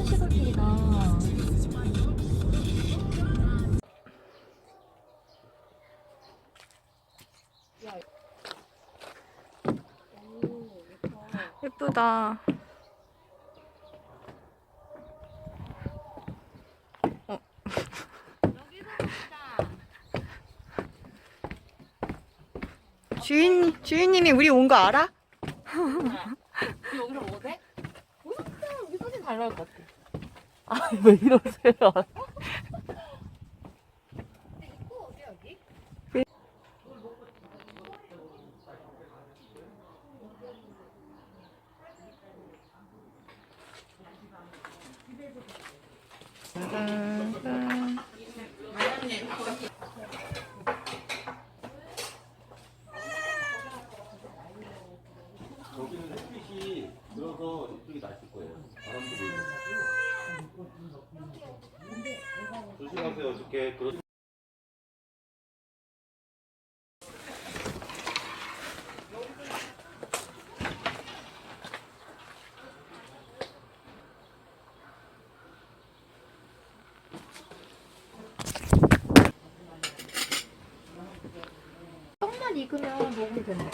완전 시골길이다. 예쁘다. 어. 주인 주인님이 우리 온 거 알아? 잘 나올 것 같아. 아, 왜 이러세요? 거기는 햇빛이 들어서 이쪽이 낫을 거예요. 바람도 불고. 조심하세요. 어저께 그런. 떡만 익으면 먹으면 된대.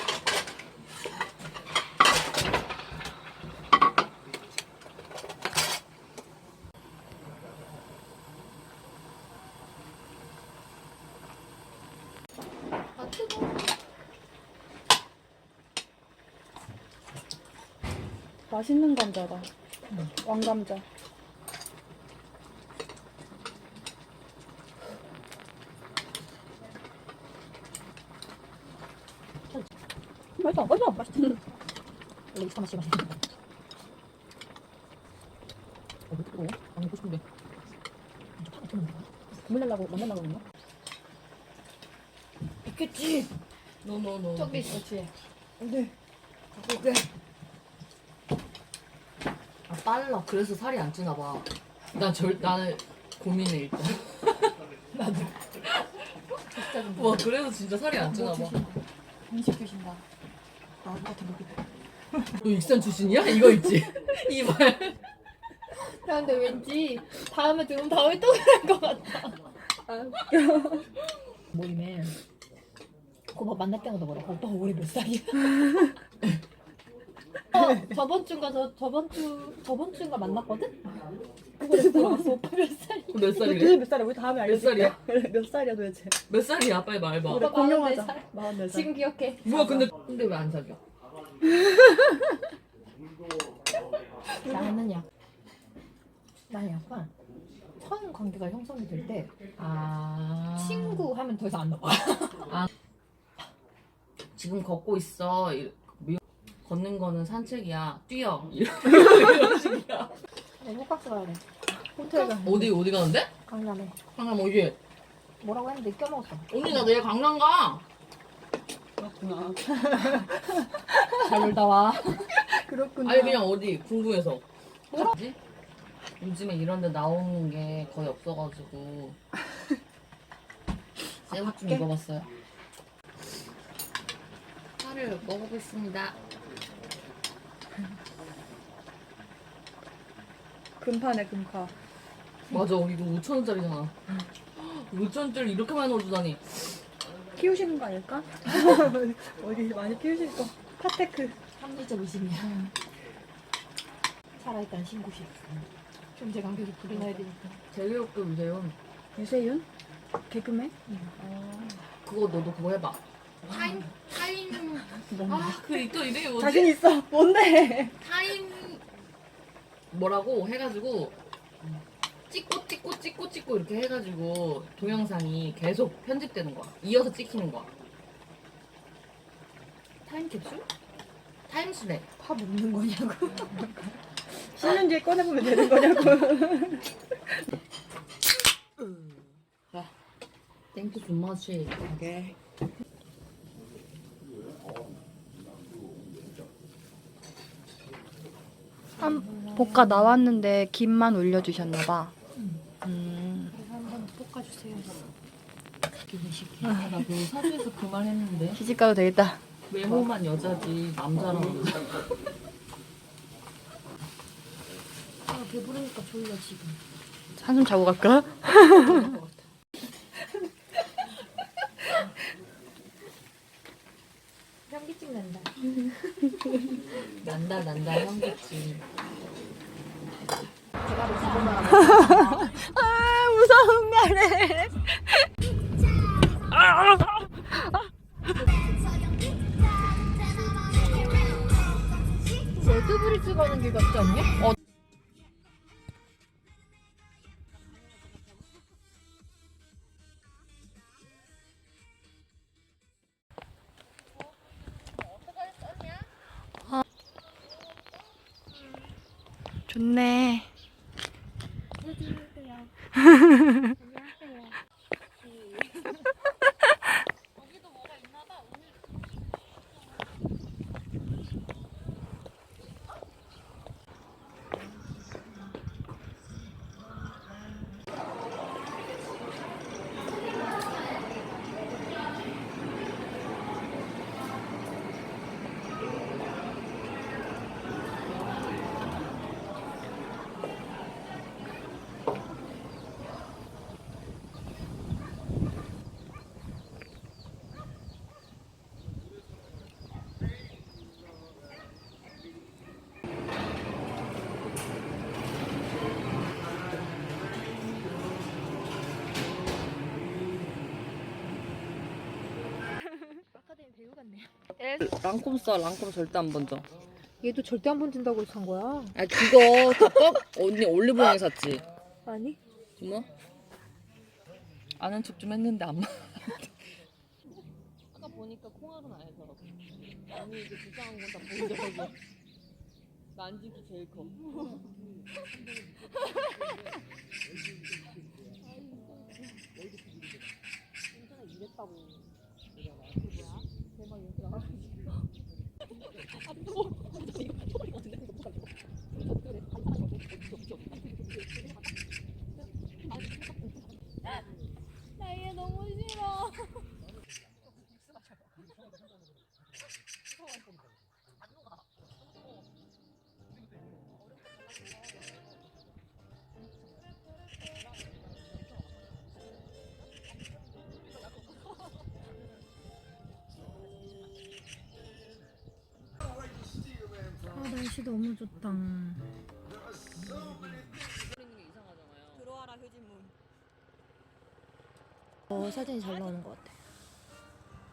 맛있는 감자다. 왕감자. 맛있어, 맛있어, 맛있어. 원래 이거 맛이 맛있어. 어, 왜 뜨거워? 안 먹고 싶은데. 좀 어떻게 먹는 거야? 국물 내려고 만나려고 그러나? 있겠지. 노노노. 저기 있어, 뒤에. 네. 그게. 아 빨라. 그래서 살이 안 찌나 봐. 난 절, 나는 고민해 일단. 나도. 와 그래서 진짜 살이 안 찌나 봐. 음식 주신다. 너 익산 출신이야? 이거 있지? 이발. 야, 근데 왠지 다음에 들으면 다음에 또 그럴 것 같아. 모임에 오빠 만날 때마다 뭐라 오빠 올해 몇 살이야? 어, 저번 주인가 저, 저번 주 저번 주인가 만났거든? 그거에서 물어봤어 오빠 몇 살이야? 몇 도대체 살이래? 몇 살이야? 우리 다음에 몇 알려줄게. 살이야? 몇 살이야 도대체? 몇 살이야? 빨리 말해봐. 오빠 공룡하자. 44살. 44살. 지금 기억해. 뭐야 근데 근데 왜 안 사겨? 나는 약 나는 약간 처음 관계가 형성이 될 때 아 친구 하면 더 이상 안 나와. 지금 걷고 있어. 이- 걷는 거는 산책이야. 뛰어. 이런 이런 식이야. 네, 호캉스 가야 돼. 호텔 가. 어디 어디 가는데? 강남에 강남 어디? 뭐라고 했는데 껴먹었어. 언니 나 내일 강남 가. 그렇구나. 잘 놀다 와. 그렇구나. 아니 그냥 어디 궁금해서. 뭐지? 요즘에 이런 데 나오는 게 거의 없어가지고 제가 좀 입어봤어요. 살을 먹어보겠습니다. 금파네 금파. 맞아 이거 5천 원짜리잖아. 5천 원짜리 이렇게 많이 넣어주다니. 키우시는 거 아닐까? 어디 많이 키우실 거. 파테크. 합리적 의심이야. 살아있다는 신고식. 존재 간격이 불이 나야 되니까. 제교육도 주세요. 유세윤? 개그맨? 그거 너도 그거 해봐. 타임 타임 아그 또 이름이 뭐지? 자신 있어. 뭔데? 타임 뭐라고 해가지고 찍고 찍고 찍고 찍고 이렇게 해가지고 동영상이 계속 편집되는 거야. 이어서 찍히는 거야. 타임 캡슐? 타임 슬랩. 파 먹는 거냐고. 10년 뒤에 꺼내보면 되는 거냐고. 자, 땡큐 존맛이. 오케이. 한 볶아 나왔는데 김만 올려주셨나 봐. 음. 한번 볶아주세요. 아, 나그 사주에서 그 말 했는데 시집 가도 되겠다. 외모만 여자지 남자랑 여자. 아, 배부르니까 졸려, 지금. 한숨 자고 갈까? 현기증 난다. 난다 난다 형겠지. 아 무서운 말해. 좋네. 랑콤 써 랑콤 절대 안 번져. 얘도 절대 안 번진다고 산 거야? 아 그거 덮밥 언니 올리브영에 샀지. 아니? 정말? 아는 척 좀 했는데 안 맞. 아까 보니까 콩알은 안 해서. 언니 이게 불쌍한 건 다 보이더라고. 난지기 제일 커. 나 날씨 너무 좋다. 들어와라 효진문. 어 사진이 잘 나오는 것 같아.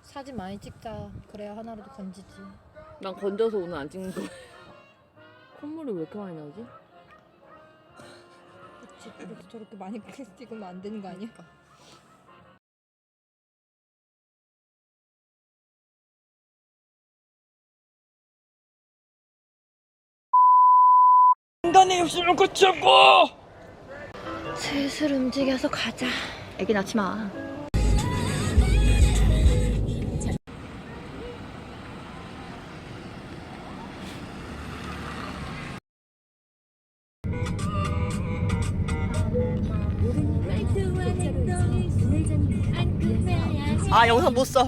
사진 많이 찍자. 그래야 하나라도 건지지. 난 건져서 오늘 안 찍는 거야. 콧물이 왜 이렇게 많이 나오지? 그치. 그렇게 저렇게 많이 찍으면 안 되는 거 아니야? 슬슬 움직여서 가자. 애기 낳지 마. 아 영상 못 써.